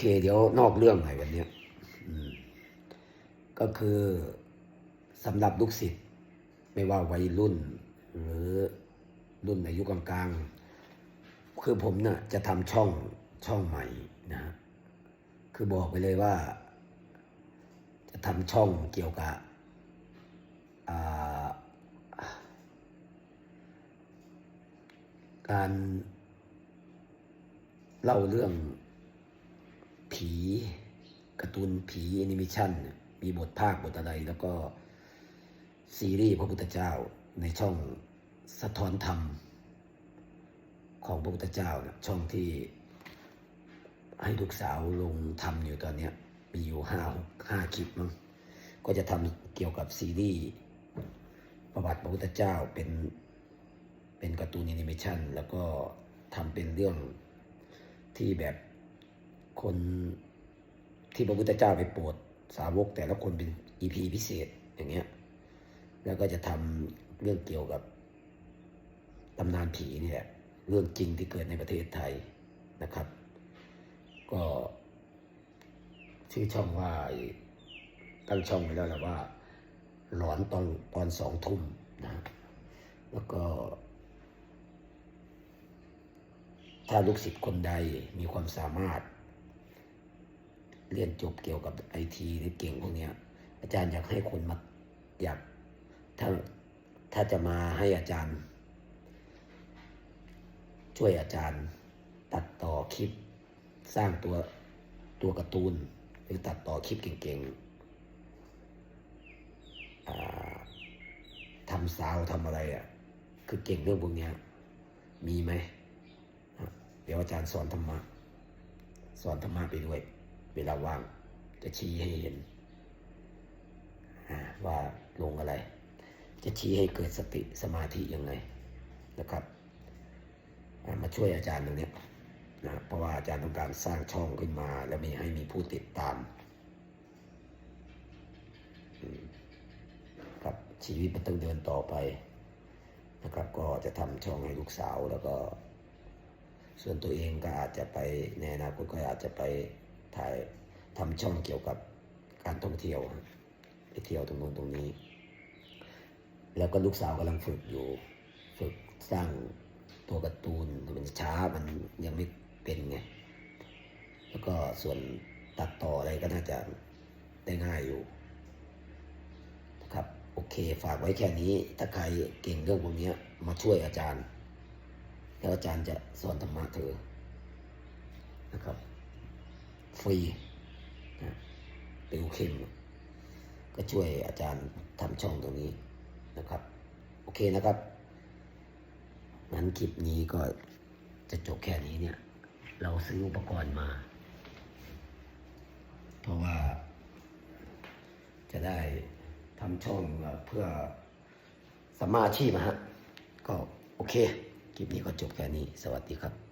เค เดี๋ยวนอกเรื่องหน่อยวันนี้ก็คือสำหรับลูกศิษย์ไม่ว่าวัยรุ่น หรือรุ่นอายุกลางๆ คือผมเนี่ยจะทำช่องช่องใหม่นะคือบอกไปเลยว่า จะทำช่องเกี่ยวกับการเล่าเรื่อง ผีการ์ตูนผีแอนิเมชันเนี่ยมีบทภาคบทอะไร แล้วก็ซีรีส์พระพุทธเจ้าในช่องสะท้อนธรรม ของพระพุทธเจ้าช่องที่ให้ลูกสาวลงทำอยู่ตอนนี้มีอยู่ห้าห้าคลิปมั้งก็จะทำเกี่ยวกับซีรีส์ประวัติพระพุทธเจ้าเป็นเป็นการ์ตูนแอนิเมชันแล้วก็ทำเป็นเรื่องที่แบบ คนที่พระพุทธเจ้าไปโปรดสาวกแต่ละคนเป็นอีพีพิเศษอย่างเงี้ย แล้วก็จะทำเรื่องเกี่ยวกับตำนานผีเนี่แหละเรื่องจริงที่เกิดในประเทศไทยนะครับ ก็ชื่อช่องว่าตั้งช่องไว้แล้วแหละว่า หลอนตอนตอนสองทุ่มนะแล้วก็ ถ้าลูกศิษย์คนใดมีความสามารถ เรียนจบเกี่ยวกับไอทีหรือเก่งพวกนี้อาจารย์อยากให้คนมาอยากถ้าถ้าจะมาให้อาจารย์ ช่วยอาจารย์ ตัดต่อคลิป สร้างตัวตัวการ์ตูน หรือตัดต่อคลิปเก่งๆทำซาวด์ทำอะไรอะ่ะ คือเก่งเรื่องพวกนี้มีไหมเดี๋ยวอาจารย์สอนธรรมะสอนธรรมะไปด้วย เวลาว่างจะชี้ให้เห็นว่าลงอะไร จะชี้ให้เกิดสติสมาธิยังไงนะครับ มาช่วยอาจารย์ตรงเนี้ยนะเพราะว่าอาจารย์ต้องการสร้างช่องขึ้นมา แล้วมีให้มีผู้ติดตามอืมครับชีวิตมันต้องเดินต่อไปนะครับ ก็จะทำช่องให้ลูกสาวแล้วก็ ส่วนตัวเองก็อาจจะไปในอนาคตก็อาจจะไป ถ่ายทำช่องเกี่ยวกับการท่องเที่ยวไปเที่ยวตรงนู้นตรงนี้ แล้วก็ลูกสาวกำลังฝึกอยู่ ฝึกสร้างตัวการ์ตูนมันช้ามันยังไม่เป็นไงแล้วก็ส่วนตัดต่ออะไรก็น่าจะได้ง่ายอยู่นะครับโอเคฝากไว้แค่นี้ ถ้าใครเก่งเรื่องพวกนี้มาช่วยอาจารย์ แล้วอาจารย์จะสอนธรรมะเธอนะครับ ฟรีนะติวเข้มก็ช่วยอาจารย์ทำช่องตรงนี้นะครับ โอเคนะครับ งั้นคลิปนี้ก็จะจบแค่นี้เนี่ย เราซื้ออุปกรณ์มา เพราะว่า จะได้ทำช่องเพื่อสมาชีพฮะก็โอเค คลิปนี้ก็จบแค่นี้ สวัสดีครับ